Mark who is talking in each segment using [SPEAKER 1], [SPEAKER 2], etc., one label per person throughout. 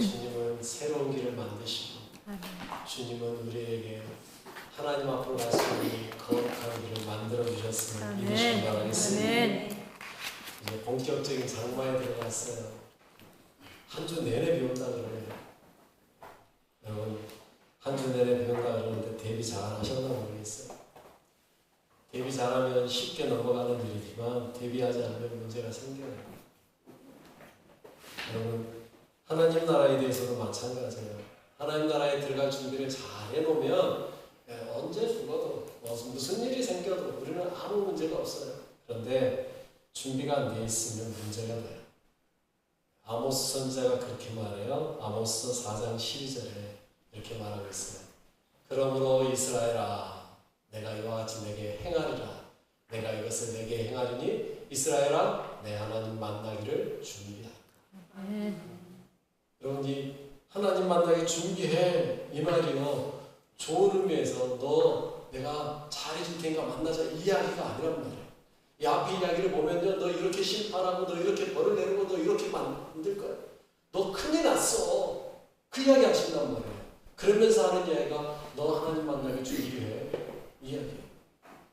[SPEAKER 1] 주님은 새로운 길을 만드시고. 주님은 우리에게 하나님 앞으로 갈 수 있는 거룩한 길을 만들어 주셨음을 믿으시기. 바라겠습니다. 이제 본격적인 장마에 들어갔어요. 한 주 내내 비 온다 그러네요. 여러분 한 주 내내 비 온다 그러는데 대비 잘 하셨나 모르겠어요. 대비 잘하면 쉽게 넘어가는 일이지만 대비하지 않으면 문제가 생겨요. 여러분 하나님 나라에 대해서도 마찬가지예요. 하나님 나라에 들어갈 준비를 잘 해놓으면 예, 언제 죽어도 무슨 무슨 일이 생겨도 우리는 아무 문제가 없어요. 그런데 준비가 안 돼 있으면 문제가 돼요. 아모스 선지자가 그렇게 말해요. 아모스 4장 12절에 이렇게 말하고 있어요. 그러므로 이스라엘아 내가 이와 같이 내게 행하리라. 내가 이것을 내게 행하리니 이스라엘아 내 하나님 만나기를 준비하라.
[SPEAKER 2] 아멘.
[SPEAKER 1] 여러분 이 하나님 만나기 준비해 이 말이요. 좋은 의미에서 너 내가 잘해줄 테니까 만나자 이 이야기가 아니란 말이에요. 이 앞에 이야기를 보면요. 너 이렇게 심판하고 너 이렇게 벌을 내리고 너 이렇게 만들 거야. 너 큰일 났어. 그 이야기 하신단 말이에요. 그러면서 하는 이야기가 너 하나님 만나기 준비해. 이 이야기예요.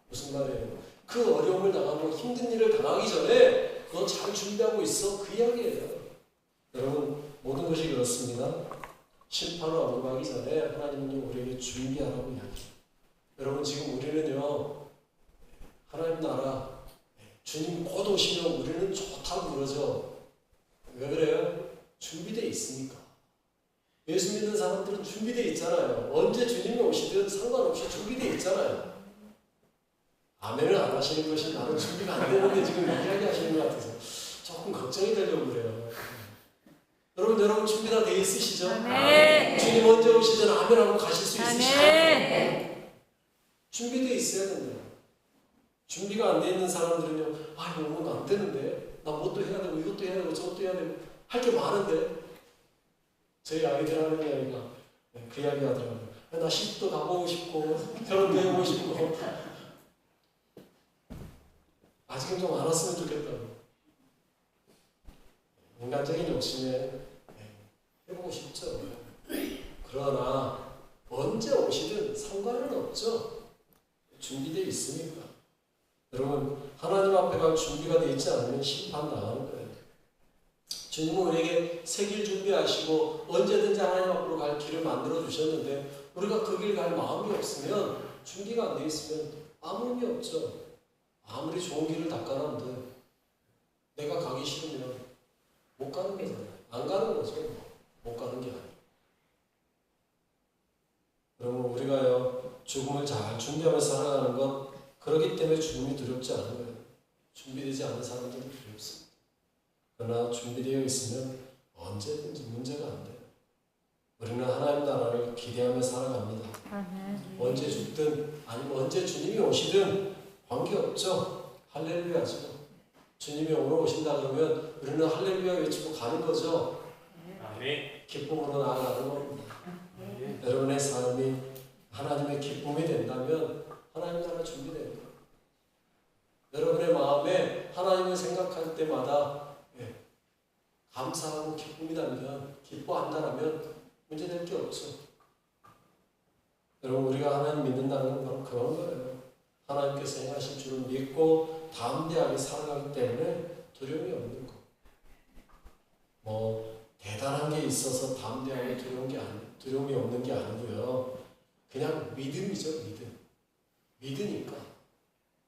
[SPEAKER 1] 무슨 말이에요? 그 어려움을 당하고 힘든 일을 당하기 전에 너 잘 준비하고 있어. 그 이야기예요. 여러분 모든 것이 그렇습니다. 심판을 얻어가기 전에 하나님은 우리에게 준비하라고 이야기해요. 여러분 지금 우리는요 하나님 나라 주님 곧 오시면 우리는 좋다고 그러죠. 왜 그래요? 준비되어 있으니까. 예수 믿는 사람들은 준비되어 있잖아요. 언제 주님이 오시든 상관없이 준비되어 있잖아요. 아멘을 안 하시는 것이 나는 준비가 안 되는데 지금 이야기 하시는 것 같아서 조금 걱정이 되려고 그래요. 여러분 여러분 준비 다돼 있으시죠?
[SPEAKER 2] 아멘.
[SPEAKER 1] 주님 언제 오시든 아멘하고 가실 수 있으시죠? 준비돼 있어야 된다. 준비가 안 돼 있는 사람들은요, 아 이거 뭔가 안 되는데, 나 뭣도 해야 되고 이것도 해야 되고 저것도 해야 되고 할 게 많은데. 저희 아이들 하는 이야기가 네, 그 이야기 하더라고요. 나 시집도 가보고 싶고 결혼도 해보고 싶고 아직은 좀 알았으면 좋겠다고. 인간적인 욕심에 네, 해보고 싶죠. 그러나 언제 오시든 상관은 없죠. 준비되어 있으니까. 여러분 하나님 앞에 갈 준비가 되어 있지 않으면 심판 당하는 거예요. 주님은 우리에게 새길 준비하시고 언제든지 하나님 앞으로 갈 길을 만들어 주셨는데 우리가 그 길 갈 마음이 없으면 준비가 안 되어 있으면 아무 의미 없죠. 아무리 좋은 길을 닦아놔도 내가 가기 싫으면 못 가는 거잖아요. 안 가는 거죠. 못 가는 게 아니에요. 여러분 우리가요 죽음을 잘 준비하며 살아가는 것 그러기 때문에 죽음이 두렵지 않은 거예요. 준비되지 않은 사람들은 두렵습니다. 그러나 준비되어 있으면 언제든지 문제가 안 돼요. 우리는 하나님 나라를 기대하며 살아갑니다. 언제 죽든 아니면 언제 주님이 오시든 관계없죠. 할렐루야죠. 주님이 오늘 오신다 그러면 우리는 할렐루야 외치고 가는 거죠.
[SPEAKER 3] 아멘.
[SPEAKER 1] 기쁨으로 나아가는 겁니다. 여러분의 삶이 하나님의 기쁨이 된다면 하나님 나라 준비됩니다. 여러분의 마음에 하나님을 생각할 때마다 예, 감사하고 기쁨이라면 기뻐한다면 문제될 게 없죠. 여러분 우리가 하나님 믿는다는 건 바로 그런 거예요. 하나님께서 행하실 줄을 믿고 담대하게 살아가기 때문에 두려움이 없는 거. 뭐 대단한 게 있어서 담대하고 두려운 게 아니, 두려움이 없는 게 아니고요. 그냥 믿음이죠, 믿음. 믿으니까.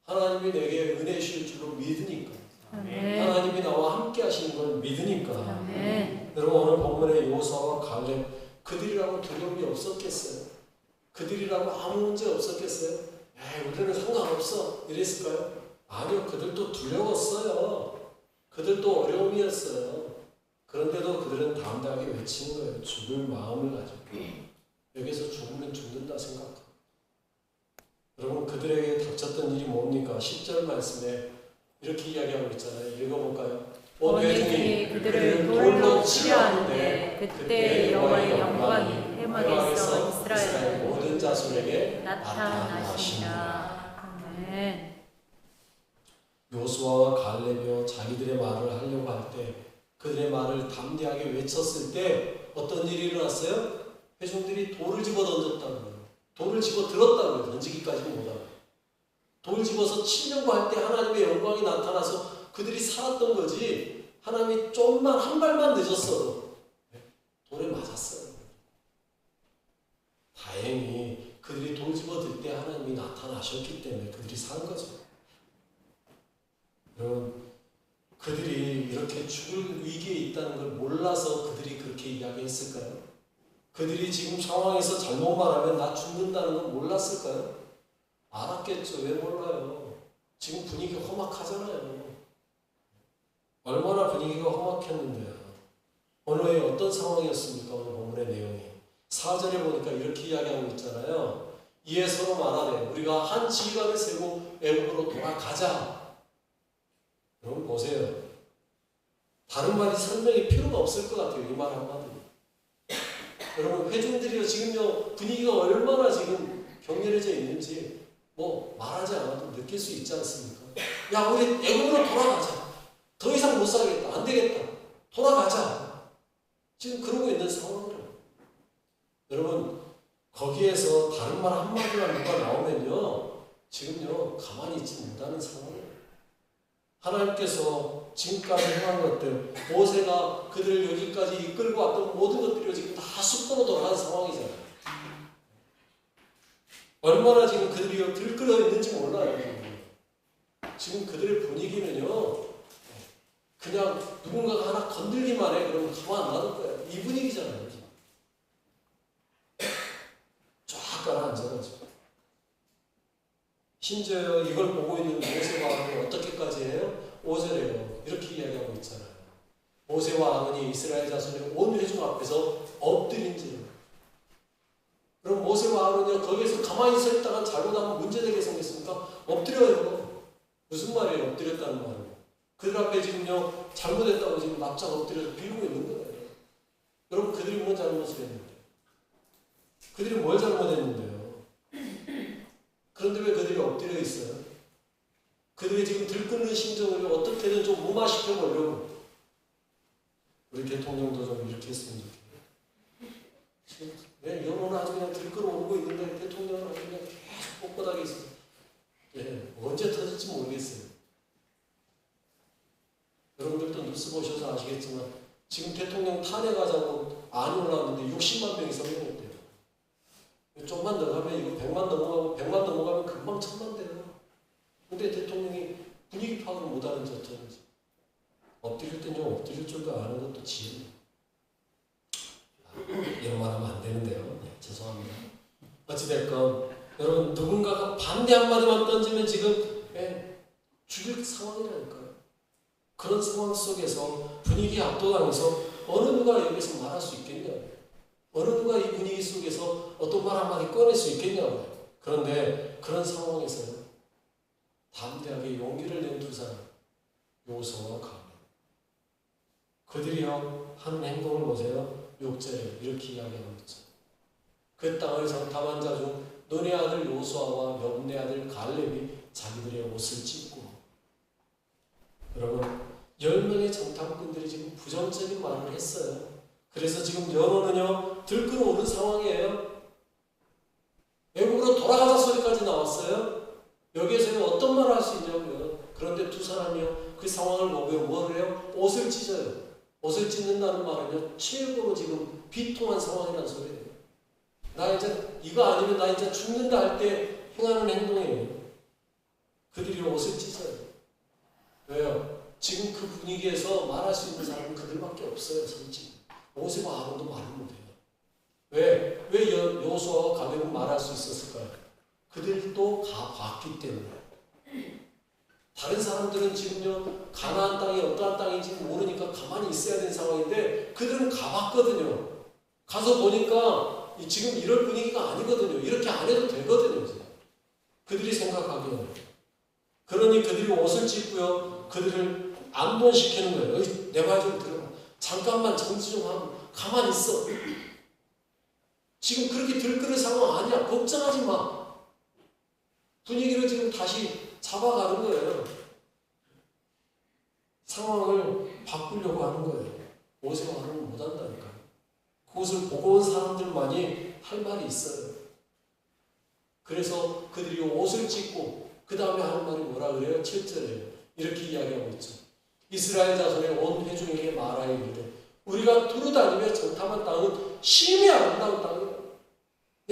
[SPEAKER 1] 하나님이 내게 은혜 주실 줄로 믿으니까.
[SPEAKER 2] 아멘.
[SPEAKER 1] 하나님이 나와 함께 하시는 걸 믿으니까.
[SPEAKER 2] 아멘.
[SPEAKER 1] 여러분 오늘 본문의 요사와 갈렙 그들이라고 두려움이 없었겠어요? 그들이라고 아무 문제 없었겠어요? 에이 우리는 상관없어 이랬을까요? 아니요 그들도 두려웠어요. 그들도 어려움이었어요. 그런데도 그들은 담대하게 외치는 거예요. 죽을 마음을 가지고 여기서 죽으면 죽는다 생각하고 여러분 그들에게 닥쳤던 일이 뭡니까? 10절 말씀에 이렇게 이야기하고 있잖아요. 읽어볼까요? 온 회중이
[SPEAKER 2] 원회중이 그들을 돌로 치려 하는데 그때 여호와의 영광이 해막에서 이스라엘
[SPEAKER 1] 모든 자손에게
[SPEAKER 2] 나타나시니라. 아멘.
[SPEAKER 1] 요수아와 갈렙이요 자기들의 말을 하려고 할 때 그들의 말을 담대하게 외쳤을 때 어떤 일이 일어났어요? 회중들이 돌을 집어 던졌다는 거예요. 돌을 집어 들었다는 거예요. 던지기까지는 못하고. 돌 집어서 치려고 할 때 하나님의 영광이 나타나서 그들이 살았던 거지. 하나님이 좀만 한 발만 늦었어도 돌에 맞았어요. 다행히 그들이 돌 집어 들 때 하나님이 나타나셨기 때문에 그들이 산 거죠. 그들이 이렇게 죽을 위기에 있다는 걸 몰라서 그들이 그렇게 이야기했을까요? 그들이 지금 상황에서 잘못 말하면 나 죽는다는 걸 몰랐을까요? 알았겠죠. 왜 몰라요? 지금 분위기 험악하잖아요. 얼마나 분위기가 험악했는데요. 해 어떤 상황이었습니까? 오늘 본문의 내용이. 4절에 보니까 이렇게 이야기하고 있잖아요. 이에 서로 말하되 우리가 한 지휘관을 세고 애국으로 돌아가자. 여러분 보세요. 다른 말이 설명이 필요가 없을 것 같아요. 이 말 한마디. 여러분 회중들이요 지금요 분위기가 얼마나 지금 격렬해져 있는지 뭐 말하지 않아도 느낄 수 있지 않습니까? 야 우리 애국으로 돌아가자. 더 이상 못 살겠다. 안 되겠다. 돌아가자. 지금 그러고 있는 상황이에요. 여러분 거기에서 다른 말 한마디가 누가 나오면요 지금요 가만히 있지 못하는 상황이에요. 하나님께서 지금까지 행한 것들 모세가 그들을 여기까지 이끌고 왔던 모든 것들이 지금 다 숲으로 돌아간 상황이잖아요. 얼마나 지금 그들이 들끓어 있는지 몰라요. 지금 그들의 분위기는요 그냥 누군가가 하나 건들기만 해 그러면 가만 안 놔둘 거예요. 이 분위기잖아요. 쫙 가라앉아가지고 심지어 이걸 보고 있는 모세와 아론이 어떻게까지 해요? 5절에요. 이렇게 이야기하고 있잖아요. 모세와 아론이 이스라엘 자손의 온 회중 앞에서 엎드린지라. 그럼 모세와 아론이 거기에서 가만히 서 있다가 잘못하면 문제되게 생겼습니까? 엎드려요. 무슨 말이에요? 엎드렸다는 말은. 그들 앞에 지금요 잘못했다고 지금 납작 엎드려서 빌고 있는 거예요. 여러분 그들이 뭔 잘못을 했는데? 그들이 뭘 잘못했는데요? 그런데 왜 그들이 엎드려 있어요? 그들이 지금 들끓는 심정을 어떻게든 좀 무마시켜 보려고 우리 대통령도 좀 이렇게 했으면 좋겠어요. 왜 여론은 아주 그냥 들끓어 오르고 있는데 대통령은 아주 그냥 계속 뻣뻣하게 있어요. 예, 언제 터질지 모르겠어요. 여러분들도 뉴스 보셔서 아시겠지만 지금 대통령 탄핵하자고 안이 올라왔는데 60만 명이 서명했대요. 좀만 더 가면 이거 100만 넘어가고 100만 넘어가면 금방 천만 돼요. 근데 대통령이 분위기 파악을 못하는 저처럼 엎드릴 땐 좀 엎드릴 줄도 아는 것도 지혜네. 이런 말 하면 안 되는데요. 네, 죄송합니다. 어찌됐건 여러분 누군가가 반대 한마디만 던지면 지금 예, 죽일 상황이라니까요. 그런 상황 속에서 분위기에 압도당해서 어느 누가 여기서 말할 수 있겠냐고요. 어느 누가 이 분위기 속에서 어떤 말 한마디 꺼낼 수 있겠냐고요. 그런데 그런 상황에서는 담대하게 용기를 낸 두 사람, 요소와 가면. 그들이요, 하는 행동을 보세요. 6절에 이렇게 이야기하는 거죠. 그 땅을 정탐한 자 중 눈의 아들 요수아와 염내 아들 갈렙이 자기들의 옷을 찢고 여러분 열 명의 정탐꾼들이 지금 부정적인 말을 했어요. 그래서 지금 여론은요 들끓어오는 상황이에요. 외국으로 돌아가자 소리까지 나왔어요. 여기에서 어떤 말을 할 수 있냐고요. 그런데 두 사람이요 그 상황을 보고 뭐를 해요? 옷을 찢어요. 옷을 찢는다는 말은요 최고로 지금 비통한 상황이라는 소리예요. 나 이제 이거 아니면 나 이제 죽는다 할 때 행하는 행동이에요. 그들이 옷을 찢어요. 왜요? 지금 그 분위기에서 말할 수 있는 사람은 그들밖에 없어요, 솔직히. 모세와 아론도 말을 못해요. 왜? 왜 여, 여호수아와 가백은 말할 수 있었을까요? 그들도 가봤기 때문에. 다른 사람들은 지금요 가나안 땅이 어떠한 땅인지 모르니까 가만히 있어야 되는 상황인데 그들은 가봤거든요. 가서 보니까 이 지금 이럴 분위기가 아니거든요. 이렇게 안 해도 되거든요. 그들이 생각하기에는. 그러니 그들이 옷을 찢고요. 그들을 안도시키는 거예요. 내 말 좀 들어봐. 잠깐만 정지 좀 하고 가만히 있어. 지금 그렇게 들끓을 상황 아니야. 걱정하지 마. 분위기를 지금 다시 잡아가는 거예요. 상황을 바꾸려고 하는 거예요. 모세와 하는 못한다니까요. 그것을 보고 온 사람들만이 할 말이 있어요. 그래서 그들이 옷을 찢고 그 다음에 하는 말이 뭐라 그래요? 7절에 이렇게 이야기하고 있죠. 이스라엘 자손의 온 회중에게 말하여 이르되 우리가 두루다니며 정탐한 땅은 심히 아름다운 땅이다.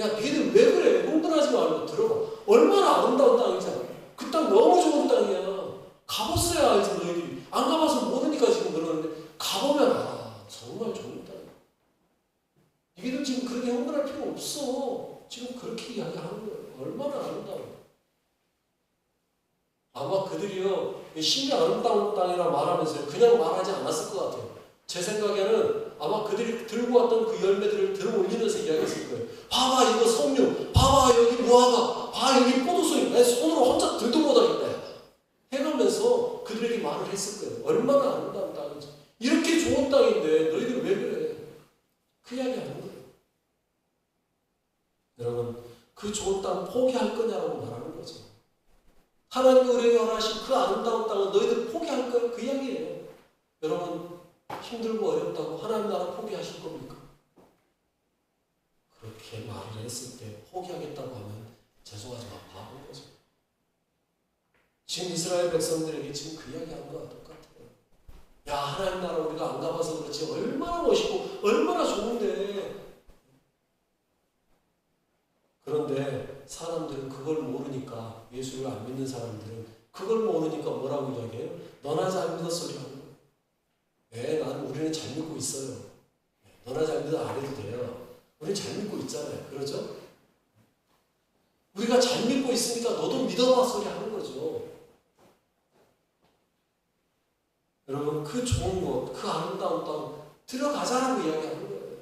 [SPEAKER 1] 야 너희들 왜 그래? 흥분하지 말고 들어봐. 얼마나 아름다운 땅이잖아. 그 땅 너무 좋은 땅이야. 가봤어야 알지 너희들이. 안 가봐서 모르니까 지금 그러는데 가보면 알아. 정말 좋은 땅이야. 너희들 지금 그렇게 흥분할 필요 없어. 지금 그렇게 이야기하는 거예요. 얼마나 아름다워. 아마 그들이요, 이 심히 아름다운 땅이라 말하면서 그냥 말하지 않았을 것 같아요. 제 생각에는 아마 그들이 들고 왔던 그 열매들을 들어 올리면서 이야기했을 거예요. 봐봐, 이거 석류. 봐봐, 여기 무화과. 봐, 여기 포도송이. 내 손으로 혼자 들도 못하겠다. 해가면서 그들에게 말을 했을 거예요. 얼마나 아름다운 땅인지. 이렇게 좋은 땅인데 너희들 왜 그래? 그 이야기 하는 거예요. 여러분, 그 좋은 땅 포기할 거냐고 말하는 거죠. 하나님이 우리에게 원하신 그 아름다운 땅은 너희들 포기할 거야? 그 이야기예요. 여러분, 힘들고 어렵다고 하나님 나라 포기하실 겁니까? 그렇게 말을 했을 때 포기하겠다고 하면 죄송하지만 바본 거죠. 지금 이스라엘 백성들에게 지금 그 이야기 하는 거와 똑같아요. 야, 하나님 나라 우리가 안 가봐서 그렇지 얼마나 멋있고 얼마나 좋은데 그런데 사람들은 그걸 모르니까 예수를 안 믿는 사람들은 그걸 모르니까 뭐라고 이야기해요? 너나 잘 거예요. 네, 나는 우리는 잘 믿고 있어요. 너나 잘 믿어 안 해도 돼요. 우리는 잘 믿고 있잖아요. 그렇죠? 우리가 잘 믿고 있으니까 너도 믿어봐 소리 하는 거죠. 여러분 그 좋은 곳, 그 아름다운 땅 들어가자라고 이야기하는 거예요.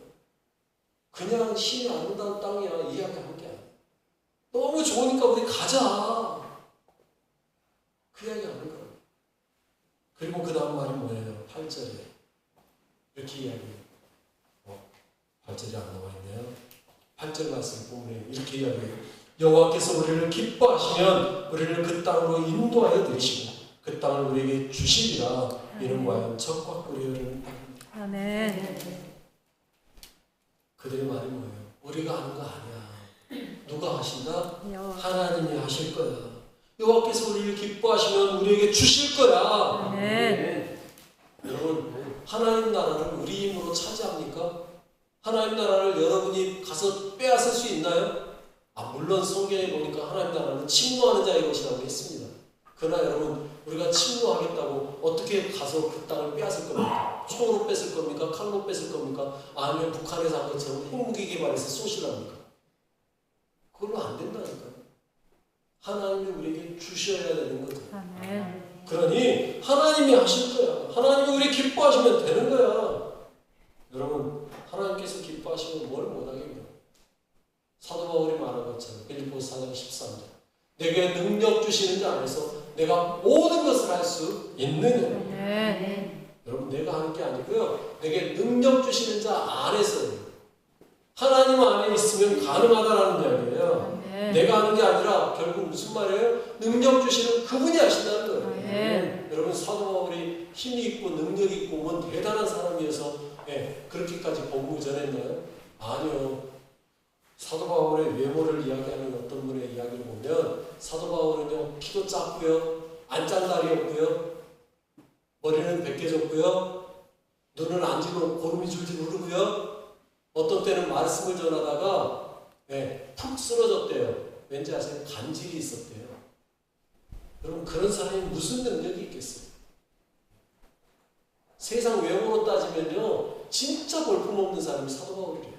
[SPEAKER 1] 그냥 신이 아름다운 땅이야 이야기하는. 너무 좋으니까 우리 가자. 그 이야기 하는 거예요. 그리고 그 다음 말이 뭐예요? 8절에. 이렇게 이야기해요. 어, 8절이 안 나와 있네요. 8절 말씀 보면 이렇게 이야기해요. 여호와께서 우리를 기뻐하시면 우리를 그 땅으로 인도하여 들이시고 그 땅을 우리에게 주시리라 이는 과연 적과 꿀이를
[SPEAKER 2] 아멘.
[SPEAKER 1] 그들의 말이 뭐예요? 우리가 하는 거 아니야. 누가 하신다? 하나님이 하실 거야. 여호와께서 우리를 기뻐하시면 우리에게 주실 거야.
[SPEAKER 2] 아멘.
[SPEAKER 1] 여러분, 하나님 나라를 우리 힘으로 차지합니까? 하나님 나라를 여러분이 가서 빼앗을 수 있나요? 아, 물론 성경에 보니까 하나님 나라는 침노하는 자의 것이라고 했습니다. 그러나 여러분, 우리가 침노하겠다고 어떻게 가서 그 땅을 빼앗을 겁니까? 총으로 뺏을 겁니까? 칼로 뺏을 겁니까? 아니면 북한에서 한 것처럼 핵무기 개발해서 쏘시랍니까? 그걸로 안 된다니까요. 하나님이 우리에게 주셔야 되는 거죠.
[SPEAKER 2] 아멘.
[SPEAKER 1] 그러니 하나님이 하실 거야. 하나님이 우리 기뻐하시면 되는 거야. 여러분, 하나님께서 기뻐하시면 뭘 못하겠냐? 사도 바울이 말한 것처럼 빌리포스 4장 13절. 내게 능력 주시는 자 안에서 내가 모든 것을 할 수 있느냐?
[SPEAKER 2] 아멘.
[SPEAKER 1] 여러분, 내가 하는 게 아니고요. 내게 능력 주시는 자 안에서요. 하나님 안에 있으면 가능하다라는 이야기예요.
[SPEAKER 2] 아멘.
[SPEAKER 1] 내가 하는 게 아니라 결국 무슨 말이에요? 능력 주시는 그분이 하신다는 거예요.
[SPEAKER 2] 아멘.
[SPEAKER 1] 여러분 사도 바울이 힘이 있고 능력이 있고 뭔 대단한 사람이어서 예, 그렇게까지 복음을 전했나요? 아니요. 사도 바울의 외모를 이야기하는 어떤 분의 이야기를 보면 사도 바울은요 키도 작고요 안짱다리였고요 머리는 벗겨졌고요 눈은 안 지고 고름이 줄줄 흐르고요 어떤 때는 말씀을 전하다가 예, 푹 쓰러졌대요. 왠지 아세요? 간질이 있었대요. 여러분 그런 사람이 무슨 능력이 있겠어요? 세상 외모로 따지면요 진짜 볼품없는 사람이 사도 바울이래요.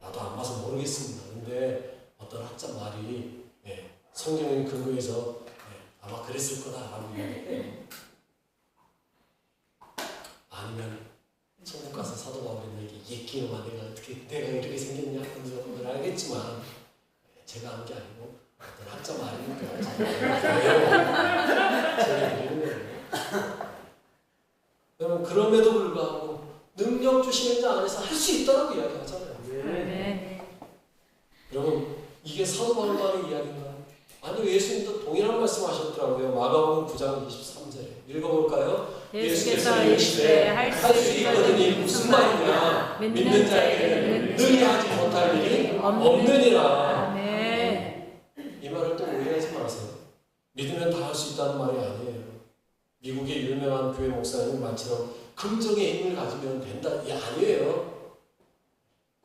[SPEAKER 1] 나도 안 봐서 모르겠습니다. 근데 어떤 학자 말이 예, 성경의 근거에서 예, 아마 그랬을 거다라고 이야기해요. 아니면 천국 가서 사도 바울에게 얘기해만 내가 어떻게 내가 이렇게 생겼냐 하면서 그걸 알겠지만 예, 제가 한 게 아니고 어떤 학자 말이니까 제가 드리는 거예요. 여러분 그럼에도 불구하고 능력 주시는 자 안에서 할 수 있다고 이야기하잖아요.
[SPEAKER 2] 아멘.
[SPEAKER 1] 여러분 이게 사도 바울만의 이야기인가? 아니 예수님도 동일한 말씀 하셨더라고요. 마가복음 9장 23절에 읽어볼까요?
[SPEAKER 2] 예수께서 이르시되 할수 있거든이 무슨 말이냐 믿는 자에게는
[SPEAKER 1] 능히 하지 못할 일이 없느니라. 이 말을 또 오해하지 마세요. 믿으면 다 할 수 있다는 말이 아니에요. 미국의 유명한 교회 목사님 말처럼 긍정의 힘을 가지면 된다. 이 아니에요.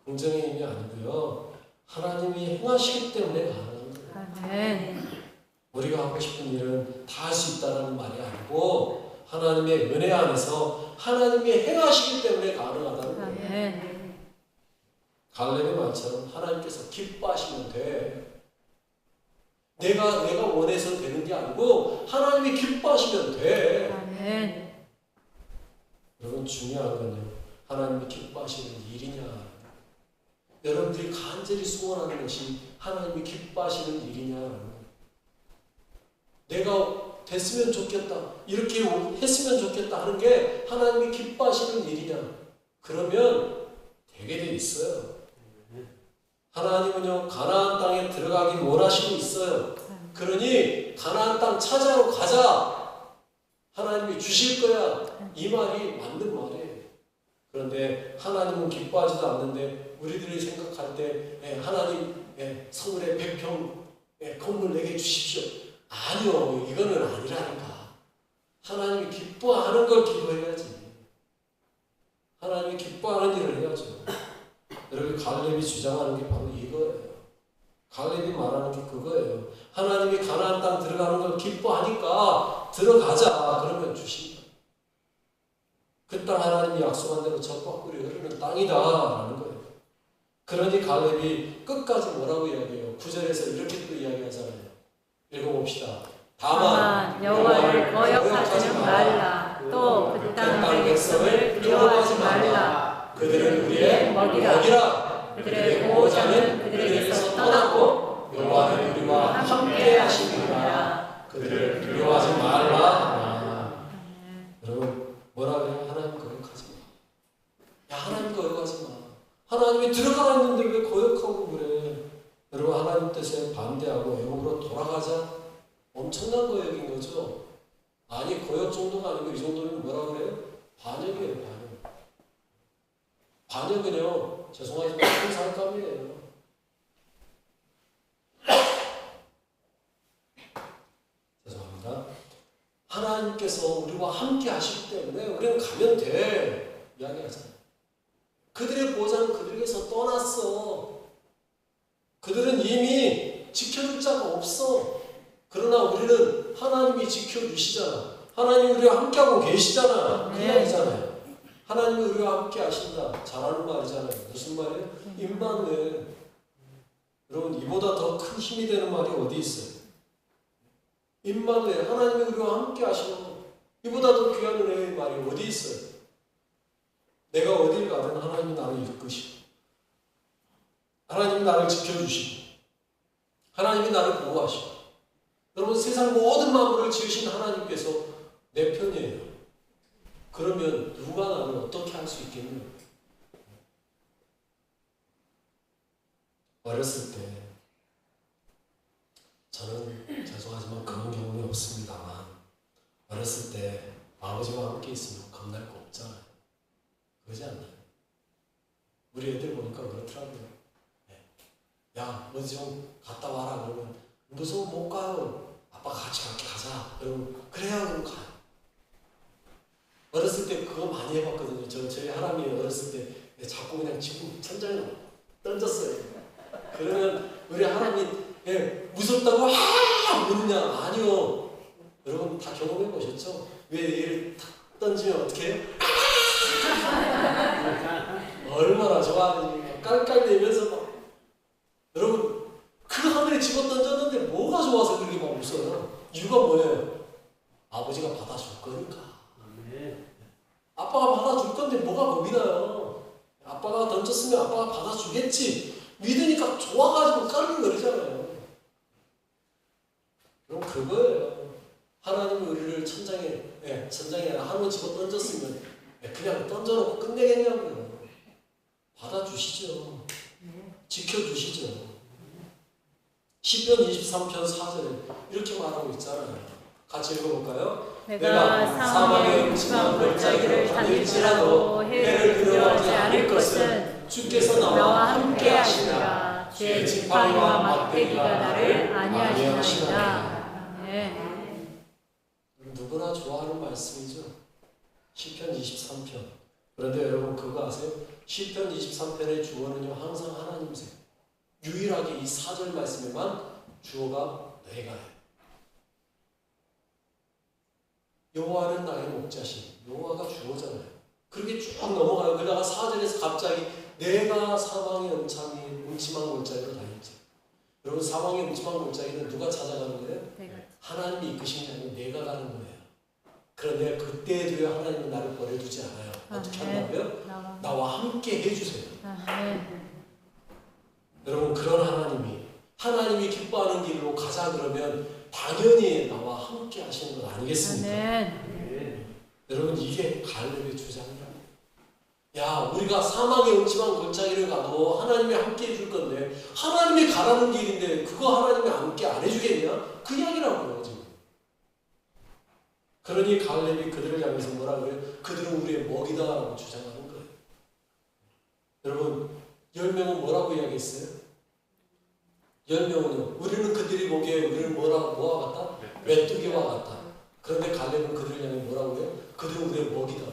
[SPEAKER 1] 긍정의 힘이 아니고요. 하나님이 행하시기 때문에 거예요.
[SPEAKER 2] 아멘
[SPEAKER 1] 우리가 하고 싶은 일은 다 할 수 있다는 말이 아니고 하나님의 은혜 안에서 하나님이 행하시기 때문에 가능하다는 거예요.
[SPEAKER 2] 아멘
[SPEAKER 1] 갈렙의 말처럼 하나님께서 기뻐하시면 돼. 내가 내가 원해서 되는 게 아니고 하나님이 기뻐하시면 돼.
[SPEAKER 2] 아멘
[SPEAKER 1] 여러분 중요한 건요. 하나님이 기뻐하시는 일이냐. 여러분들이 간절히 소원하는 것이 하나님이 기뻐하시는 일이냐. 내가 됐으면 좋겠다. 이렇게 했으면 좋겠다 하는 게 하나님이 기뻐하시는 일이냐. 그러면 되게 돼 있어요. 하나님은요 가나안 땅에 들어가기 원하시고 있어요. 그러니 가나안 땅 찾아러 가자. 하나님이 주실 거야. 이 말이 맞는 말이에요. 그런데 하나님은 기뻐하지도 않는데 우리들이 생각할 때 예, 하나님 예, 서울에 100평 예, 건물 내게 주십시오. 아니요, 이거는 아니라니까. 하나님이 기뻐하는 걸 기도해야지. 하나님이 기뻐하는 일을 해야죠. 여러분 갈렙이 주장하는 게 바로 이거예요. 갈렙이 말하는 게 그거예요. 하나님이 가나안 땅 들어가는 걸 기뻐하니까 들어가자. 그러면 주신다. 그 땅 하나님이 약속한 대로 젖과 꿀이 흐르는 거예요. 그러니 갈렙이 끝까지 뭐라고 이야기해요? 구절에서 이렇게 또 이야기하잖아요. 읽어봅시다. 다만
[SPEAKER 2] 여호와를 거역하지 말라 또 그땅 백성을 두려워하지 말라
[SPEAKER 1] 그들은 우리의
[SPEAKER 2] 먹이라.
[SPEAKER 1] 먹이라.
[SPEAKER 2] 그들의 보호자는 그들에게서 떠났고
[SPEAKER 1] 여호와는 우리와 함께 하시니라. 그들을 두려워하지 말라. 여러분 뭐라 그래요? 하나님 거역하지 마. 야 하나님 거역하지 마. 하나님이 들어가 있는데 왜 거역하고 그래? 여러분 하나님 뜻에 반대하고 애국으로 돌아가자. 엄청난 거역인 거죠. 아니 거역 정도가 아니고 이 정도면 뭐라 그래요? 반역이에요 반역. 반역은요 죄송하지만 큰 살감이에요. 죄송합니다. 하나님께서 우리와 함께 하시기 때문에 우리는 가면 돼. 이야기하잖아요. 그들의 보호자는 그들에게서 떠났어. 그들은 이미 지켜줄 자가 없어. 그러나 우리는 하나님이 지켜주시잖아. 하나님이 우리와 함께하고 계시잖아. 그
[SPEAKER 2] 네.
[SPEAKER 1] 이야기잖아요. 하나님이 우리와 함께 하신다. 잘하는 말이잖아요. 무슨 말이에요? 임마누엘. 여러분 이보다 더 큰 힘이 되는 말이 어디 있어요? 임마누엘. 하나님이 우리와 함께 하시는 이보다 더 귀한 은혜의 말이 어디 있어요? 내가 어딜 가든 하나님이 나를 이끄시고 하나님이 나를 지켜주시고 하나님이 나를 보호하시고 여러분 세상 모든 만물을 지으신 하나님께서 내 편이에요. 그러면 누가 나를 어떻게 할 수 있겠냐? 어렸을 때 저는 죄송하지만 그런 경험이 없습니다만 어렸을 때 아버지와 함께 있으면 겁날 거 없잖아요. 그러지 않나요? 우리 애들 보니까 그렇더라고요. 네. 야좀 갔다 와라 그러면 무서워 못 가요. 아빠가 같이 갈게 가자. 그러면 그래요 그럼 가요. 어렸을 때 그거 많이 해봤거든요. 저 저희 하람이 어렸을 때 자꾸 그냥 지금 천장에 던졌어요. 그러면 우리 하람이 예, 무섭다고 아 우느냐 아니요. 여러분 다 경험해 보셨죠? 왜 얘를 탁 던지면 어떻게 해요? 얼마나 좋아하는지 깔깔대면서 막 여러분 그 하늘에 집어 던졌는데 뭐가 좋아서 그렇게 막 웃어요? 이유가 뭐예요? 아버지가 받아줄 거니까. 아빠가 받아줄 건데 뭐가 겁이 나요? 아빠가 던졌으면 아빠가 받아주겠지. 믿으니까 좋아가지고 깔깔거리잖아요. 그럼 그거예요. 하나님이 우리를 천장에, 예, 천장에 한번 집어 던졌으면 예, 그냥 던져놓고 끝내겠냐고요. 받아주시죠. 지켜주시죠. 시편 23편 4절에 이렇게 말하고 있잖아요. 같이 읽어볼까요?
[SPEAKER 2] 내가 사망의 음침한 골짜기를 다닐지라도 해를 두려워하지 않을 것은
[SPEAKER 1] 주께서
[SPEAKER 2] 나와 함께 하시리라 죄 지팡이와 막대기가 나를 아니하시나이다 네.
[SPEAKER 1] 누구나 좋아하는 말씀이죠. 시편 23편. 그런데 여러분 그거 아세요? 시편 23편의 주어는요 항상 하나님이세요. 유일하게 이 4절 말씀에만 주어가 내가요. 여호와는 나의 목자신. 여호와가 주어잖아요. 그렇게 쭉 넘어가요. 그러다가 4절에서 갑자기 내가 사망의 음침이 음침한 골짜기로 다녔지. 여러분 사망의 음침한 골짜기는 누가 찾아가는 거예요?
[SPEAKER 2] 내가
[SPEAKER 1] 하나님이 이끄신 게 아니고 내가 가는 거예요. 그런데 그때도요 하나님은 나를 버려두지 않아요. 어떻게
[SPEAKER 2] 아, 네.
[SPEAKER 1] 한다고요?
[SPEAKER 2] 나와
[SPEAKER 1] 나와 함께 해주세요.
[SPEAKER 2] 아, 네.
[SPEAKER 1] 여러분 그런 하나님이 하나님이 기뻐하는 길로 가자 그러면 당연히 나와 함께 하시는 것 아니겠습니까?
[SPEAKER 2] 아멘
[SPEAKER 1] 여러분 이게 갈렙의 주장이라. 야 우리가 사막의 음침한 골짜기를 가도 하나님이 함께 해줄 건데 하나님이 가라는 길인데 그거 하나님이 함께 안 해주겠냐? 그 이야기라고요 지금. 그러니 갈렙이 그들을 향해서 뭐라 그래요? 그들은 우리의 먹이다라고 주장하는 거예요. 여러분 열 명은 뭐라고 이야기했어요? 열 명은요. 우리는 그들이 보기에 우리는 뭐라 뭐와 같다? 메뚜기와 같다. 그런데 갈렙은 그들을 향해 뭐라고 해요? 그들은 우리의 먹이다.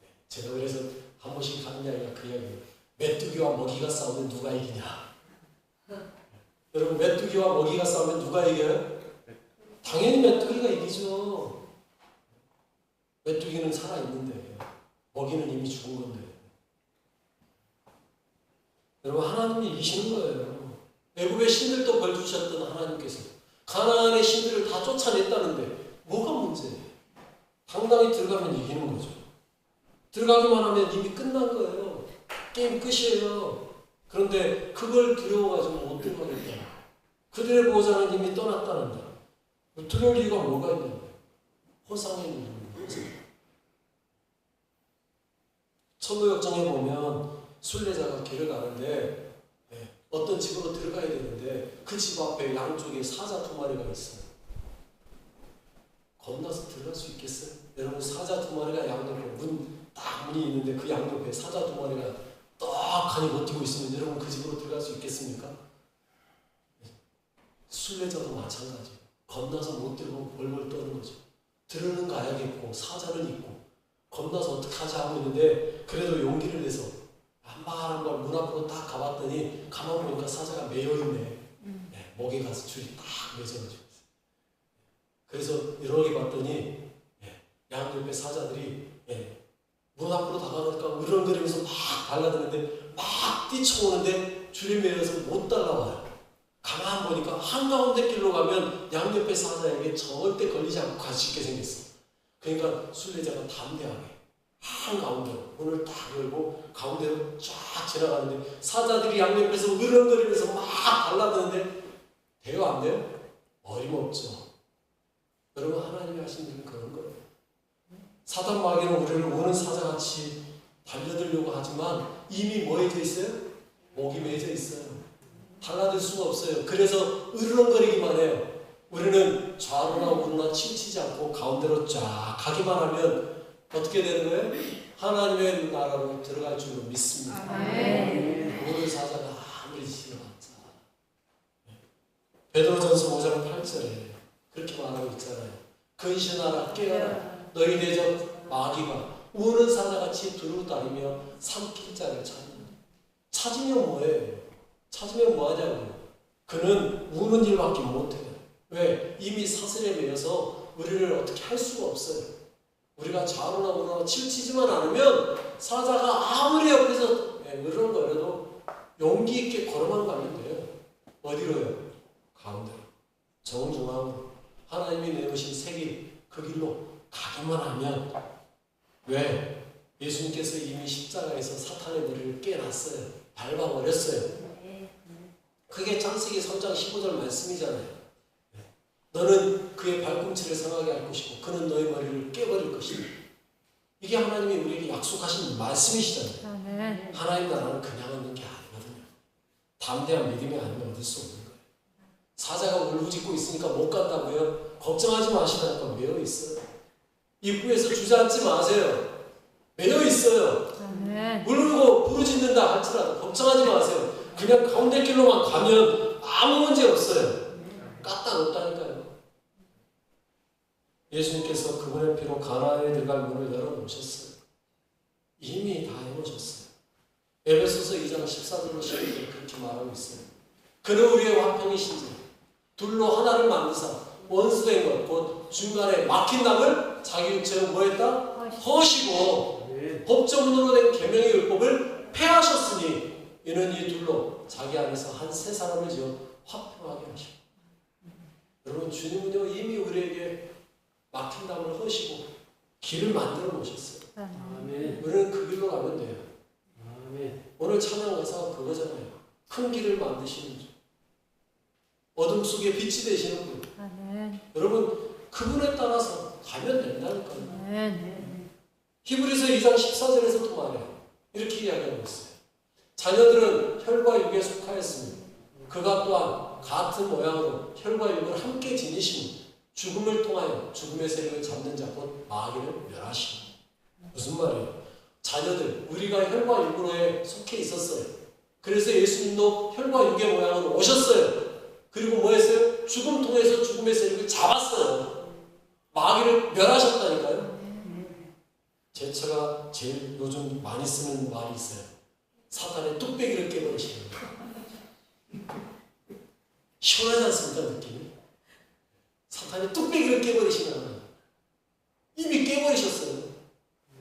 [SPEAKER 1] 네, 제가 그래서 한 번씩 하는 이야기가 그 이야기예요. 메뚜기와 먹이가 싸우면 누가 이기냐? 여러분 메뚜기와 먹이가 싸우면 누가 이겨요? 당연히 메뚜기가 이기죠. 메뚜기는 살아 있는데 먹이는 이미 죽은 건데. 여러분 하나님이 이기시는 거예요. 애굽의 신들도 벌 주셨던 하나님께서 가나안의 신들을 다 쫓아냈다는데 뭐가 문제예요? 당당히 들어가면 이기는 거죠. 들어가기만 하면 이미 끝난 거예요. 게임 끝이에요. 그런데 그걸 두려워가지고 못 들어가겠다. 그들의 보호자는 이미 떠났다는다. 두려울 이유가 뭐가 있는데? 허상에 있는 거죠. 천도역정에 보면 순례자가 길을 가는데 네, 어떤 집으로 들어가야 되는데 그 집 앞에 양쪽에 사자 두 마리가 있어요. 건너서 들어갈 수 있겠어요? 여러분 사자 두 마리가 양옆에 문딱 문이 있는데 그 양옆에 사자 두 마리가 떡하니 버티고 있으면 여러분 그 집으로 들어갈 수 있겠습니까? 네. 순례자도 마찬가지. 건너서 못 들어가면 벌벌 떠는 거죠. 들어는 가야겠고 사자는 있고 어떻게 하자 하고 있는데 그래도 용기를 내서 한발한발 문 앞으로 딱 가봤더니 가만 보니까 사자가 매여 있네.
[SPEAKER 2] 음.
[SPEAKER 1] 네, 목에 가서 줄이 딱 맺어가지고 있어요. 그래서 여러 개 봤더니 예, 양 옆에 사자들이 예, 문 앞으로 다가가니까 으렁거리면서 막 달라드는데 막 뛰쳐오는데 줄이 매여서 못 따라와요. 가만 보니까 한가운데 길로 가면 양옆에 사자에게 절대 걸리지 않고 갈 수 있게 생겼어. 그러니까 순례자가 담대하게 한가운데로 문을 딱 열고 가운데로 쫙 지나가는데 사자들이 양옆에서 으렁거리면서 막 달라드는데 돼요 안 돼요? 어림없죠. 여러분 하나님이 하신 일은 그런 거예요. 사단 마귀는 우리를 우는 사자같이 달려들려고 하지만 이미 뭐해져 있어요? 목이 매져 있어요. 달라들 수가 없어요. 그래서 으르렁거리기만 해요. 우리는 좌로나 우로나 치우치지 않고 가운데로 쫙 가기만 하면 어떻게 되는 거예요? 하나님의 나라로 들어갈 줄로 믿습니다. 모든 사자가 아무리 지어봤자 베드로전서 5장 8절에 그렇게 말하고 있잖아요. 근신하라 깨어라 너희 대적 마귀가 우는 사자같이 두루다니며 삼킬 자를 찾는다. 찾으면 뭐해? 찾으면 뭐하냐고요. 그는 우는 일밖에 못해요. 왜? 이미 사슬에 매여서 우리를 어떻게 할 수가 없어요. 우리가 좌로나 우로나 치우치지만 않으면 사자가 아무리 옆에서 예, 으르렁거려도 용기 있게 걸어만 가면 돼요. 어디로요? 가운데로. 정중앙으로. 하나님이 내놓으신 세길, 그 길로 가기만 하면 왜? 예수님께서 이미 십자가에서 사탄의 머리를 깨놨어요. 밟아버렸어요. 그게 창세기 3장 15절 말씀이잖아요. 네. 너는 그의 발꿈치를 상하게 할 것이고 그는 너의 머리를 깨버릴 것이다. 이게 하나님이 우리에게 약속하신 말씀이시잖아요. 하나님 나라는 그냥 얻는 게 아니거든요. 담대한 믿음이 아니면 얻을 수 없는 거예요. 사자가 울부짖고 있으니까 못 간다고요? 걱정하지 마시라니까 매여 있어요. 입구에서 주저앉지 마세요. 매여 있어요.
[SPEAKER 2] 아멘.
[SPEAKER 1] 울고 부르짖는다 할지라도 걱정하지 마세요. 그냥 가운데 길로만 가면 아무 문제 없어요. 까딱 없다니까요. 예수님께서 그분의 피로 가나안에 들어갈 문을 열어놓으셨어요. 이미 다 해놓으셨어요. 에베소서 2장 14절로 15절 그렇게 말하고 있어요. 그는 우리의 화평이신지 둘로 하나를 만드사 원수된 것, 곧 중간에 막힌 남을 자기 육체로 뭐했다? 허시고 법정으로 된 계명의 율법을 폐하셨으니 이는 이 둘로 자기 안에서 한 세 사람을 지어 화평하게 하시고 여러분 주님은요 이미 우리에게 막힌 담을 허시고 길을 만들어 놓으셨어요.
[SPEAKER 2] 아멘.
[SPEAKER 1] 우리는 그 길로 가면 돼요.
[SPEAKER 3] 아멘.
[SPEAKER 1] 오늘 찬양 가사 그거잖아요. 큰 길을 만드시는 주. 어둠 속에 빛이 되시는 분.
[SPEAKER 2] 아멘.
[SPEAKER 1] 여러분 그분에 따라서 가면 된다니까요.
[SPEAKER 2] 아멘.
[SPEAKER 1] 히브리서 2장 14절에서도 말해요. 이렇게 이야기하고 있어요. 자녀들은 혈과 육에 속하였으니 그가 또한 같은 모양으로 혈과 육을 함께 지니시니 죽음을 통하여 죽음의 세력을 잡는 자곧 마귀를 멸하시니 무슨 말이에요? 자녀들 우리가 혈과 육으로에 속해 있었어요. 그래서 예수님도 혈과 육의 모양으로 오셨어요. 그리고 뭐 했어요? 죽음 통해서 죽음의 세력을 잡았어요. 마귀를 멸하셨다니까요. 제처가 제일 요즘 많이 쓰는 말이 있어요. 사탄의 뚝배기를 깨버리시는. 시원하지 않습니까, 느낌이? 사탄의 뚝배기를 깨버리시는 거예요. 이미 깨버리셨어요.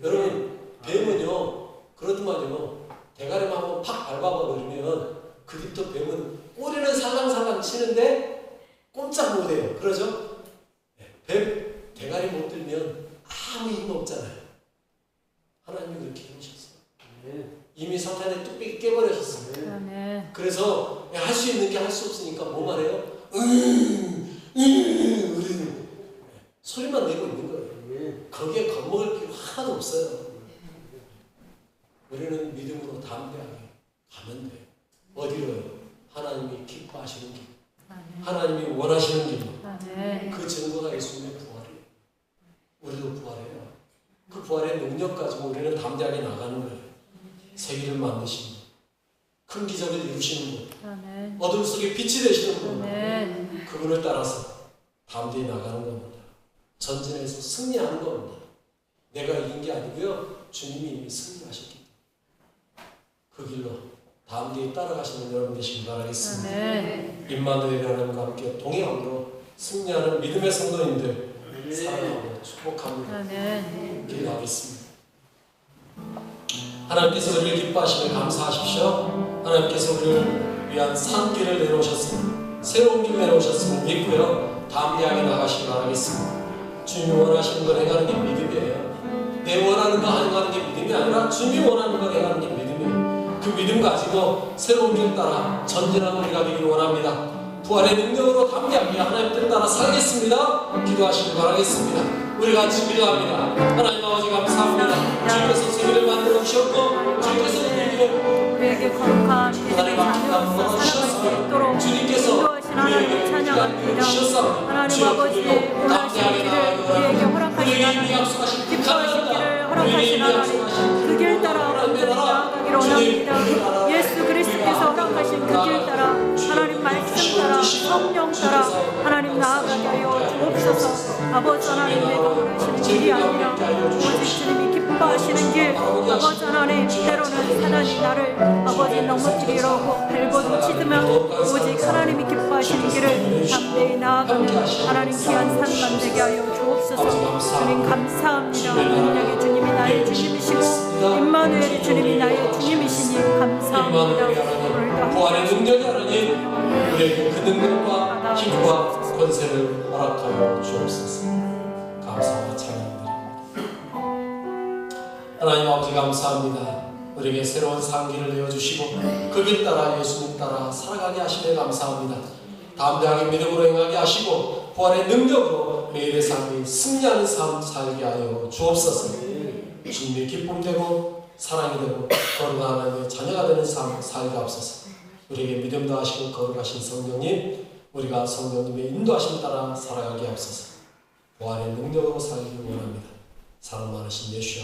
[SPEAKER 1] 여러분, 뱀은요, 그렇더만요, 대가리만 한번 팍 밟아버리면 그 뒤부터 뱀은 꼬리는 살랑살랑 치는데 꼼짝 못해요. 그러죠? 네, 뱀 대가리 못 들면 아무 힘 없잖아요. 하나님이 그렇게 해놓으셨어요.
[SPEAKER 3] 아멘.
[SPEAKER 1] 이미 사탄의 뚝배기 깨버리셨어요. 그래서 할 수 있는 게 할 수 없으니까 뭐 말해요? 음, 음, 우리는 소리만 내고 있는 거예요. 거기에 겁먹을 필요 하나도 없어요. 우리는 믿음으로 담대하게 가면 돼요. 어디로요? 하나님이 기뻐하시는 길. 하나님이 원하시는.
[SPEAKER 2] 아멘.
[SPEAKER 1] 그 증거가 예수님의 부활이에요. 우리도 부활해요. 그 부활의 능력 가지고 우리는 담대하게 나가는 거예요. 세계를 만드시는 분, 큰 기적을 이루시는 분,
[SPEAKER 2] 아멘.
[SPEAKER 1] 어둠 속에 빛이 되시는 분,
[SPEAKER 2] 아멘.
[SPEAKER 1] 그분을 따라서 담대히 나가는 겁니다. 전진해서 승리하는 겁니다. 내가 이긴 게 아니고요. 주님이 이미 승리하셨기 그 길로 담대히 따라가시는 여러분 되시길 바라겠습니다.
[SPEAKER 2] 아멘.
[SPEAKER 1] 임마누엘 하나님과 함께 동행함으로 승리하는 믿음의 성도님들 사랑하고 축복합니다.
[SPEAKER 2] 아멘.
[SPEAKER 1] 기도하겠습니다. 하나님께서 우리를 기뻐하시며 감사하십시오. 하나님께서 우리를 위한 산길을 내놓으셨습니다. 새로운 길을 내놓으셨음을 믿고요. 담대하게 나가시기 바라겠습니다. 주님이 원하시는 걸 행하는 게 믿음이에요. 내 원하는 거 행하는 게 믿음이 아니라 주님이 원하는 걸 행하는 게 믿음이에요. 그 믿음 가지고 새로운 길 따라 전진하는 우리가 되기를 원합니다. 부활의 능력으로 담대하게 하나님 뜻 따라 살겠습니다. 기도하시길 바라겠습니다. 우리 같이 기도합니다. 하나님 아버지 감사합니다. 주님께서 세계를 만들어 주셨고 주님께서 우리에게
[SPEAKER 2] 우리에게 거룩한 믿음의 자녀로서 살아갈 수 있도록 인도하신 하나님을 찬양합니다. 하나님 아버지 원하신 길을 우리에게 허락하신 하나님 기뻐하신 길을 허락하신 하나님 그 길 따라 온전히 나아가 원합니다. 예수 그리스도께서 허락하신 그 길 따라 하나님 말씀 따라 성령 따라 하나님 나아가게 하여 주옵소서 아버지 하나님 내가 원하시는 길이 아니라 오직 주님이 기뻐하시는 길 아버지 하나님 때로는 사단이 나를 아버지 하고 밟아도 찢으면 오직 하나님이 기뻐하시는 길을 담대히 나아가는 하나님 귀한 산 만들게 하여 주옵소서. 주님 감사합니다. 능력의 주님이 나의 주님이시고 임마누엘의 주님이 나의 주님이시니 감사합니다.
[SPEAKER 1] 부활의 능력이 하나님 우리에게 그 능력과 힘과 권세를 허락하여 주옵소서. 감사와 찬양드립니다. 하나님 아버지 감사합니다. 우리에게 새로운 상기를 내어주시고 그길 따라 예수님 따라 살아가게 하시며 감사합니다. 담대하게 믿음으로 행하게 하시고 부활의 능력으로 매일의 삶이 승리하는 삶 살게 하여 주옵소서 주님의 기쁨 되고 사랑이 되고 거룩한 자녀가 되는 삶 살게 하옵소서 우리에게 믿음 더하시고 거룩하신 성령님 우리가 성령님의 인도하심 따라 살아가게 하옵소서. 보안의 능력으로 살기를 원합니다. 사랑 많으신 예수야.